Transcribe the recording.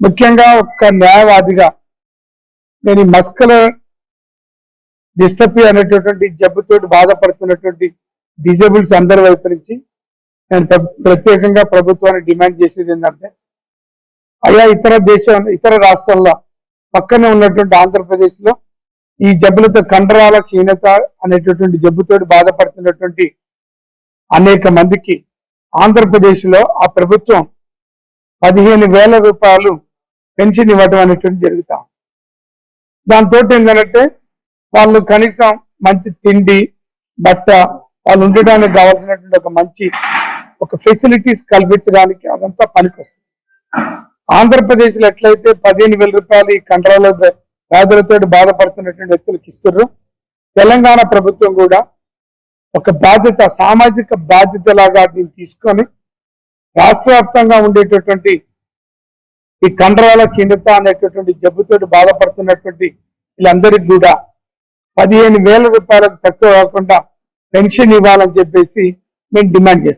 ముఖ్యంగా ఒక న్యాయవాదిగా నేను ఈ మస్కులర్ డిస్టర్బీ అనేటటువంటి జబ్బుతోటి బాధపడుతున్నటువంటి డిజేబుల్స్ అందరి వైపు నుంచి నేను ప్రత్యేకంగా ప్రభుత్వాన్ని డిమాండ్ చేసేది ఏంటంటే అయ్యా ఇతర దేశం ఇతర రాష్ట్రాల్లో పక్కనే ఉన్నటువంటి ఆంధ్రప్రదేశ్లో ఈ జబ్బులతో కండరాల క్షీణత అనేటటువంటి జబ్బుతోటి బాధపడుతున్నటువంటి అనేక మందికి ఆంధ్రప్రదేశ్లో ఆ ప్రభుత్వం పదిహేను వేల రూపాయలు పెన్షన్ ఇవ్వడం అనేటువంటి జరుగుతాం దాంతో ఏంటంటే వాళ్ళు కనీసం మంచి తిండి బట్ట వాళ్ళు ఉండడానికి కావాల్సినటువంటి ఒక మంచి ఒక ఫెసిలిటీస్ కల్పించడానికి అదంతా పనికొస్తుంది. ఆంధ్రప్రదేశ్లో ఎట్లయితే పదిహేను వేల రూపాయలు ఈ కండరాల వ్యాధులతో బాధపడుతున్నటువంటి వ్యక్తులకు ఇస్తున్నారు తెలంగాణ ప్రభుత్వం కూడా ఒక బాధ్యత సామాజిక బాధ్యత లాగా దీన్ని తీసుకొని రాష్ట్ర వ్యాప్తంగా ఉండేటటువంటి ఈ కండరాల క్షీణత అనేటటువంటి జబ్బుతోటి బాధపడుతున్నటువంటి వీళ్ళందరికీ కూడా పదిహేను వేల రూపాయలకు తక్కువ కాకుండా పెన్షన్ ఇవ్వాలని చెప్పేసి మేము డిమాండ్ చేస్తాం